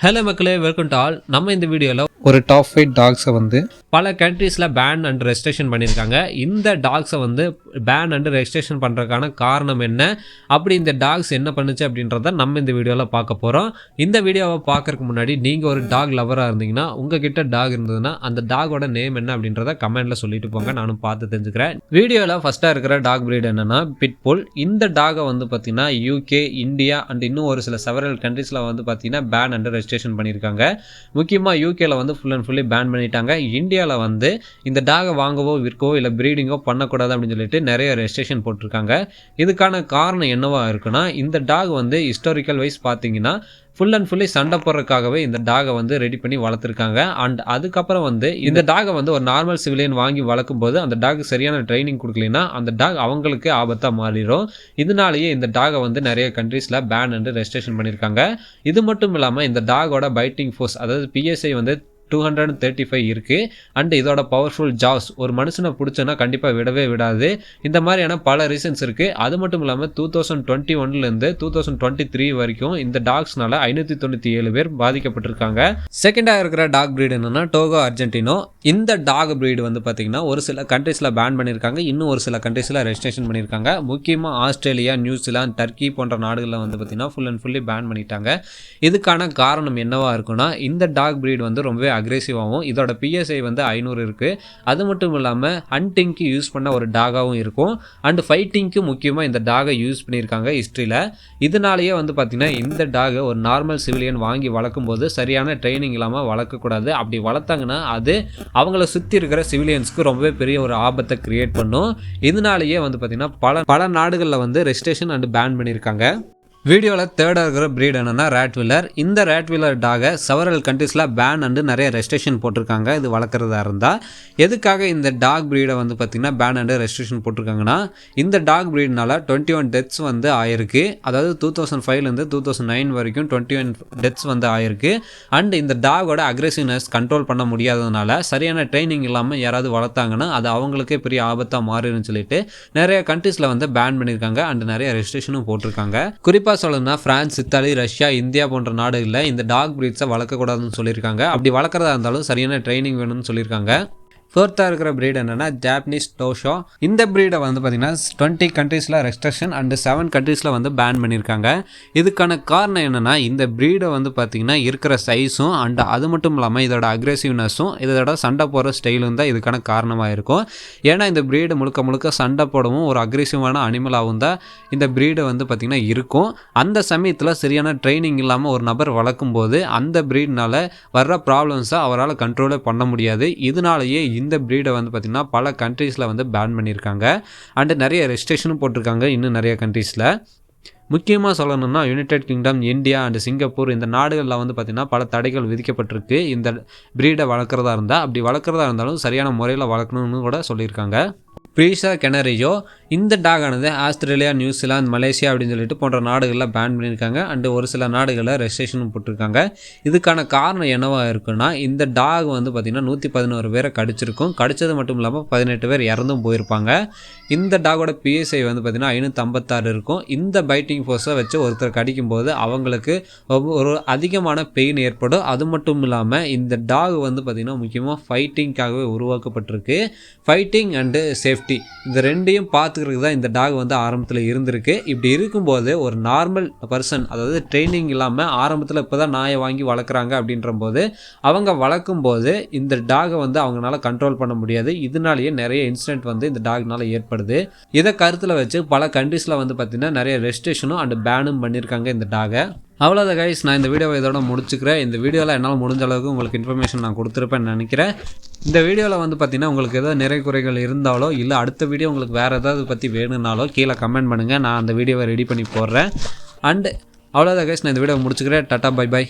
Hello மக்களே welcome to all நம்ம இந்த வீடியோவில் ஒரு டாப் ஃபைவ் டாக்ஸை வந்து பல கண்ட்ரீஸில் பேன் அண்ட் ரெஜிஸ்ட்ரேஷன் பண்ணியிருக்காங்க. இந்த டாக்ஸை வந்து பேன் அண்ட் ரெஜிஸ்ட்ரேஷன் பண்ணுறதுக்கான காரணம் என்ன? அப்படி இந்த டாக்ஸ் என்ன பண்ணுச்சு அப்படின்றத நம்ம இந்த வீடியோவில் பார்க்க போகிறோம் இந்த வீடியோவை பார்க்கறதுக்கு முன்னாடி நீங்கள் ஒரு டாக் லவராக இருந்தீங்கன்னா உங்ககிட்ட டாக் இருந்ததுன்னா அந்த டாகோட நேம் என்ன அப்படின்றத கமெண்ட்டில் சொல்லிட்டு போங்க. நானும் பார்த்து தெரிஞ்சுக்கிறேன். வீடியோவில் ஃபஸ்ட்டாக இருக்கிற டாக் breed என்னென்னா பிட்புல் இந்த டாகை வந்து பார்த்திங்கன்னா யூகே இந்தியா அண்ட் இன்னும் ஒரு சில செவரல் கண்ட்ரீஸில் வந்து பார்த்திங்கன்னா பேன் அண்ட் ரெஜிஸ்ட்ரேஷன் பண்ணியிருக்காங்க. முக்கியமாக யூகேல வந்து ஃபுல் அண்ட் ஃபுல்லி பேன் பண்ணிட்டாங்க. இந்தியாவில் வந்து இந்த டாகை வாங்கவோ விற்கவோ இல்லை ப்ரீடிங்கோ பண்ணக்கூடாது அப்படின்னு சொல்லிட்டு நிறைய ரெஜிஸ்ட்ரேஷன் போட்டிருக்காங்க. இதுக்கான காரணம் என்னவாக இருக்குன்னா இந்த டாக் வந்து ஹிஸ்டாரிக்கல் வைஸ் பார்த்தீங்கன்னா ஃபுல் அண்ட் ஃபுல்லி சண்டை போடுறதுக்காகவே இந்த டாகை வந்து ரெடி பண்ணி வளர்த்துருக்காங்க. அண்ட் அதுக்கப்புறம் வந்து இந்த டாகை வந்து ஒரு நார்மல் சிவிலியன் வாங்கி வளர்க்கும் போது அந்த டாக் சரியான ட்ரைனிங் கொடுக்கலனா அந்த டாக் அவங்களுக்கு ஆபத்தாக மாறிடும். இதனாலேயே இந்த டாகை வந்து நிறைய கண்ட்ரீஸில் பேன் அண்டு ரெஜிஸ்ட்ரேஷன் பண்ணியிருக்காங்க இது மட்டும் இல்லாமல் இந்த டாகோட பைட்டிங் ஃபோர்ஸ் அதாவது பிஎஸ்ஐ வந்து டூ ஹண்ட்ரட் தேர்ட்டி ஃபைவ் இருக்குது அண்ட் இதோட பவர்ஃபுல் ஜாஸ் ஒரு மனுஷனை பிடிச்சனா கண்டிப்பாக விடவே விடாது. இந்த மாதிரியான பல ரீசன்ஸ் இருக்குது அது மட்டும் இல்லாமல் டூ தௌசண்ட் டுவெண்ட்டி ஒன்லேருந்து டூ தௌசண்ட் டுவெண்ட்டி த்ரீ வரைக்கும் இந்த டாக்ஸ்னால ஐநூற்றி தொண்ணூற்றி ஏழு பேர் பாதிக்கப்பட்டிருக்காங்க. செகண்டாக இருக்கிற டாக் ப்ரீடு என்னென்னா டோகோ அர்ஜென்டினோ இந்த டாக் ப்ரீடு வந்து பார்த்திங்கன்னா ஒரு சில கண்ட்ரீஸில் பேன் பண்ணியிருக்காங்க இன்னும் ஒரு சில கண்ட்ரீஸில் ரெஜிஸ்ட்ரேஷன் பண்ணியிருக்காங்க முக்கியமாக ஆஸ்திரேலியா நியூசிலாந்து டர்க்கி போன்ற நாடுகளில் வந்து பார்த்திங்கன்னா ஃபுல் அண்ட் ஃபுல்லி பேன் பண்ணிட்டாங்க. இதுக்கான காரணம் என்னவாக இருக்குன்னா இந்த டாக் ப்ரீடு வந்து ரொம்பவே அக்ரெசிவாகவும் இதோட பிஎஸ்ஐ வந்து ஐநூறு இருக்குது அது மட்டும் இல்லாமல் ஹண்டிங்க்கு யூஸ் பண்ண ஒரு டாகாகவும் இருக்கும். அண்ட் ஃபைட்டிங்க்கு முக்கியமாக இந்த டாகை யூஸ் பண்ணியிருக்காங்க ஹிஸ்ட்ரியில் இதனாலேயே வந்து பார்த்திங்கன்னா இந்த டாகை ஒரு நார்மல் சிவிலியன் வாங்கி வளர்க்கும் போது சரியான ட்ரைனிங் இல்லாமல் வளர்க்கக்கூடாது. அப்படி வளர்த்தாங்கன்னா அது அவங்கள சுற்றி இருக்கிற சிவிலியன்ஸ்க்கு ரொம்பவே பெரிய ஒரு ஆபத்தை கிரியேட் பண்ணும். இதனாலேயே வந்து பார்த்திங்கன்னா பல பல நாடுகளில் வந்து ரெஜிஸ்ட்ரேஷன் அண்ட் பேன் பண்ணியிருக்காங்க. வீடியோவில் தேர்டாக இருக்கிற ப்ரீட் என்னென்னா ரேட்வில்லர் இந்த ரேட்வில்லர் டாகை செவரல் கண்ட்ரீஸில் பேன் அண்டு நிறைய ரெஸ்ட்ரிக்ஷன் போட்டிருக்காங்க. இது வளர்க்குறதா இருந்தால் எதுக்காக இந்த டாக் ப்ரீடை வந்து பார்த்திங்கன்னா பேன் அண்டு ரெஸ்ட்ரிக்ஷன் போட்டிருக்காங்கன்னா இந்த டாக் ப்ரீட்னால டுவெண்ட்டி ஒன் டெத்ஸ் வந்து ஆயிருக்கு. அதாவது டூ தௌசண்ட் ஃபைவ்லேருந்து டூ தௌசண்ட் நைன் வரைக்கும் டுவெண்ட்டி ஒன் டெத்ஸ் வந்து ஆயிருக்கு. அண்ட் இந்த டாகோட அக்ரெசிவ்னஸ் கண்ட்ரோல் பண்ண முடியாததுனால சரியான ட்ரைனிங் இல்லாமல் யாராவது வளர்த்தாங்கன்னா அது அவங்களுக்கே பெரிய ஆபத்தாக மாறிடுன்னு சொல்லிட்டு நிறைய கண்ட்ரீஸில் வந்து பேன் பண்ணியிருக்காங்க அண்ட் நிறைய ரெஸ்ட்ரிக்ஷனும் போட்டிருக்காங்க. குறிப்பாக சொல்லணும்னா ஃப்ரான்ஸ் இத்தாலி ரஷ்யா இந்தியா போன்ற நாடுகளில் இந்த டாக் பிரீட்ஸை வளர்க்கக்கூடாதுன்னு சொல்லியிருக்காங்க. அப்படி வளர்க்குறதா இருந்தாலும் சரியான ட்ரைனிங் வேணும்னு சொல்லியிருக்காங்க. ஃபோர்த்தாக இருக்கிற ப்ரீட் என்னென்னா ஜாப்பனீஸ் டோஷோ இந்த ப்ரீடை வந்து பார்த்திங்கன்னா டுவெண்ட்டி கண்ட்ரீஸில் ரெஸ்ட்ரிக்ஷன் அண்டு செவன் கண்ட்ரீஸில் வந்து பேன் பண்ணியிருக்காங்க இதுக்கான காரணம் என்னென்னா இந்த ப்ரீடை வந்து பார்த்திங்கன்னா இருக்கிற சைஸும் அண்ட் அது மட்டும் இல்லாமல் இதோட அக்ரெசிவ்னஸும் இதோட சண்டை போடுற ஸ்டைலும் தான் இதுக்கான காரணமாக இருக்கும். ஏன்னா இந்த ப்ரீடு முழுக்க முழுக்க சண்டை போடவும் ஒரு அக்ரெசிவான அனிமலாகவும் தான் இந்த ப்ரீடை வந்து பார்த்திங்கன்னா இருக்கும். அந்த சமயத்தில் சரியான ட்ரைனிங் இல்லாமல் ஒரு நபர் வளர்க்கும் போது அந்த ப்ரீட்னால வர்ற ப்ராப்ளம்ஸை அவரால் கண்ட்ரோலே பண்ண முடியாது. இதனாலேயே இந்த ப்ரீடை வந்து பார்த்திங்கன்னா பல கண்ட்ரீஸில் வந்து பேன் பண்ணியிருக்காங்க. அண்டு நிறைய ரெஸ்ட்ரிக்ஷனும் போட்டிருக்காங்க இன்னும் நிறைய கண்ட்ரீஸில் முக்கியமாக சொல்லணும்னா United Kingdom India and Singapore இந்த நாடுகளில் வந்து பார்த்திங்கன்னா பல தடைகள் விதிக்கப்பட்டிருக்கு. இந்த ப்ரீடை வளர்க்குறதா இருந்தால் அப்படி வளர்க்குறதா இருந்தாலும் சரியான முறையில் வளர்க்கணும்னு கூட சொல்லியிருக்காங்க. ப்ரீஷா கெனரியோ இந்த டாகானது ஆனது ஆஸ்திரேலியா நியூசிலாந்து மலேசியா அப்படின்னு சொல்லிட்டு போன்ற நாடுகளில் பேன் பண்ணியிருக்காங்க. அண்டு ஒரு சில நாடுகளில் ரெஜிஸ்ட்ரேஷனும் போட்டிருக்காங்க. இதுக்கான காரணம் என்னவாக இருக்குன்னா இந்த டாக் வந்து பார்த்திங்கன்னா நூற்றி பதினோரு பேரை கடிச்சிருக்கும். கடிச்சது மட்டும் இல்லாமல் பதினெட்டு பேர் இறந்தும் போயிருப்பாங்க. இந்த டாகோட பிஎஸ்ஐ வந்து பார்த்திங்கன்னா ஐநூற்றம்பத்தாறு இருக்கும். இந்த பைட்டிங் ஃபோர்ஸை வச்சு ஒருத்தர் கடிக்கும்போது அவங்களுக்கு ஒவ்வொரு- ஒரு அதிகமான பெயின் ஏற்படும். அது மட்டும் இல்லாமல் இந்த டாக் வந்து பார்த்திங்கன்னா முக்கியமாக ஃபைட்டிங்காகவே உருவாக்கப்பட்டிருக்கு. ஃபைட்டிங் அண்டு சேஃப்டி இந்த ரெண்டையும் பார்த்து பார்த்துக்கிறதுக்கு தான் இந்த டாக் வந்து ஆரம்பத்தில் இருந்திருக்கு. இப்படி இருக்கும்போது ஒரு நார்மல் பர்சன் அதாவது ட்ரைனிங் இல்லாமல் ஆரம்பத்தில் இப்போ தான் நாயை வாங்கி வளர்க்குறாங்க அப்படின்ற போது அவங்க வளர்க்கும் போது இந்த டாகை வந்து அவங்களால கண்ட்ரோல் பண்ண முடியாது. இதனாலேயே நிறைய இன்சிடென்ட் வந்து இந்த டாக்னால ஏற்படுது. இதை கருத்தில் வச்சு பல கண்ட்ரீஸில் வந்து பார்த்திங்கன்னா நிறைய ரெஜிஸ்ட்ரேஷனும் அண்ட் பேனும் பண்ணியிருக்காங்க இந்த டாகை. அவ்வளோதான் கைஸ் நான் இந்த வீடியோவை இதோட முடிச்சுக்கிறேன். இந்த வீடியோவில் என்னால் முடிஞ்ச அளவுக்கு உங்களுக்கு இன்ஃபர்மேஷன் நான் கொடுத்துருப்பேன்னு நினைக்கிறேன். இந்த வீடியோவில் வந்து பார்த்தீங்கன்னா உங்களுக்கு ஏதாவது நிறை குறைகள் இருந்தாலோ இல்லை அடுத்த வீடியோ உங்களுக்கு வேறு ஏதாவது பற்றி வேணும்னாலோ கீழே கமெண்ட் பண்ணுங்கள் நான் அந்த வீடியோவை ரெடி பண்ணி போடுறேன். அண்ட் அவ்வளோதான் கைஸ் நான் இந்த வீடியோவை முடிச்சுக்கிறேன். Tata bye by